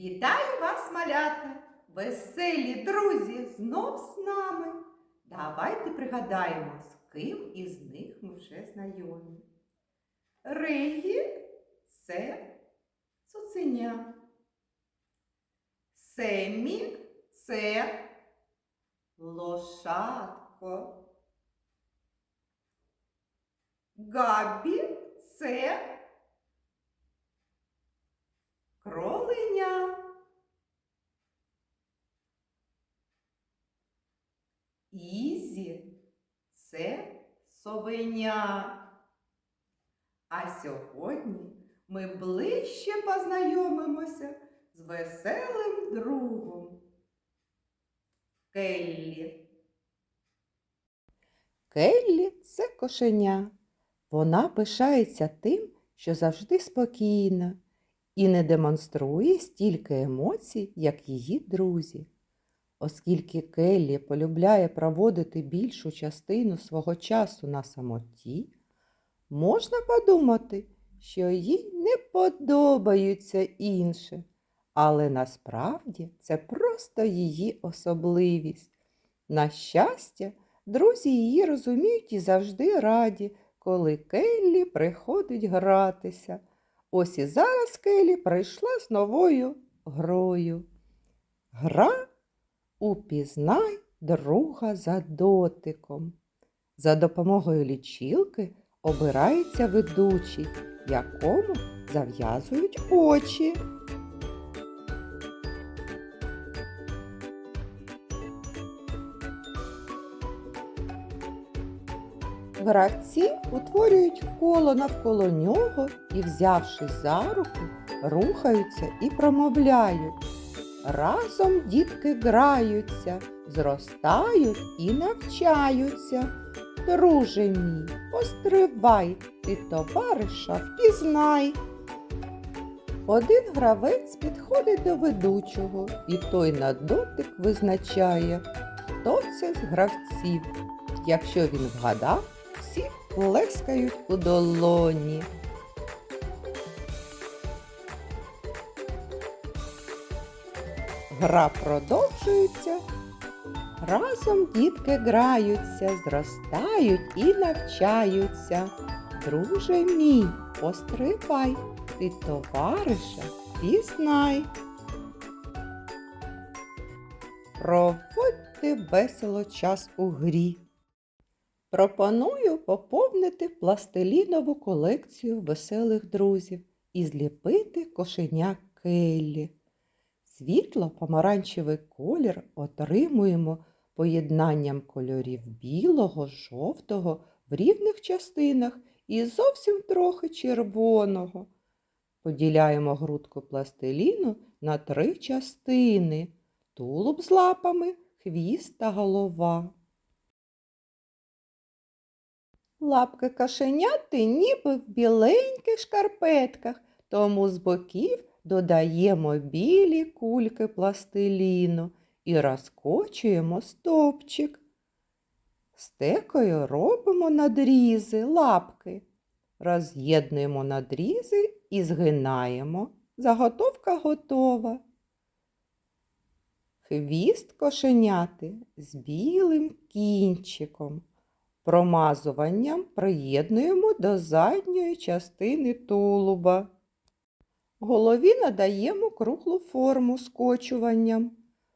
Вітаю вас, малята! Веселі друзі знов з нами. Давайте пригадаємо, з ким із них ми вже знайомі. Ригі це цуценя. Семі це лошадко. Габі це кроленя. Ізі це совеня. А сьогодні ми ближче познайомимося з веселим другом. Келлі. Келлі це кошеня. Вона пишається тим, що завжди спокійна і не демонструє стільки емоцій, як її друзі. Оскільки Келлі полюбляє проводити більшу частину свого часу на самоті, можна подумати, що їй не подобаються інші, але насправді це просто її особливість. На щастя, друзі її розуміють і завжди раді, коли Келлі приходить гратися. Ось і зараз Келі прийшла з новою грою. Гра Упізнай друга за дотиком. За допомогою лічилки обирається ведучий, якому зав'язують очі. Гравці утворюють коло навколо нього і, взявшись за руки, рухаються і промовляють. Разом дітки граються, зростають і навчаються. Друже мій, постривай, ти товариша впізнай. Один гравець підходить до ведучого, і той на дотик визначає, хто це з гравців. Якщо він вгадав, всі плескають у долоні. Гра продовжується. Разом дітки граються, зростають і навчаються. Друже мій, постривай, ти товариша пізнай. Проводьте весело час у грі. Пропоную поповнити пластилінову колекцію веселих друзів і зліпити кошеня Келлі. Світло помаранчевий колір отримуємо поєднанням кольорів білого, жовтого в рівних частинах і зовсім трохи червоного. Поділяємо грудку пластиліну на три частини тулуб з лапами, хвіст та голова. Лапки кашеняти ніби в біленьких шкарпетках, тому з боків додаємо білі кульки пластиліну і розкочуємо стовпчик. Стекою робимо надрізи лапки, роз'єднуємо надрізи і згинаємо. Заготовка готова. Хвіст кошеняти з білим кінчиком. Промазуванням приєднуємо до задньої частини тулуба. Голові надаємо круглу форму скочуванням.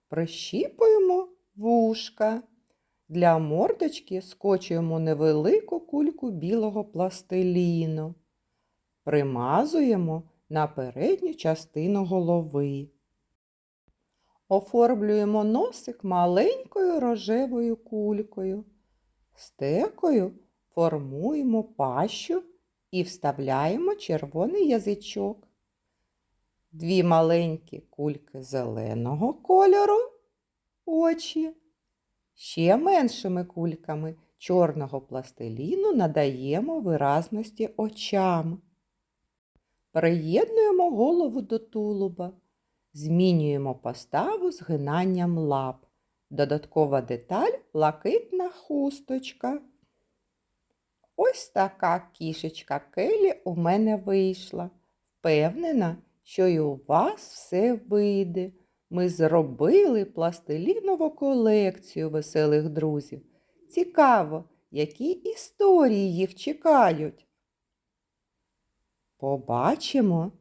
Прищіпуємо вушка. Для мордочки скочуємо невелику кульку білого пластиліну. Примазуємо на передню частину голови. Оформлюємо носик маленькою рожевою кулькою. Стекою формуємо пащу і вставляємо червоний язичок. Дві маленькі кульки зеленого кольору очі. Ще меншими кульками чорного пластиліну надаємо виразності очам. Приєднуємо голову до тулуба, змінюємо поставу згинанням лап. Додаткова деталь блакитна хусточка. Ось така кішечка Келі у мене вийшла. Впевнена, що й у вас все вийде. Ми зробили пластилінову колекцію веселих друзів. Цікаво, які історії їх чекають. Побачимо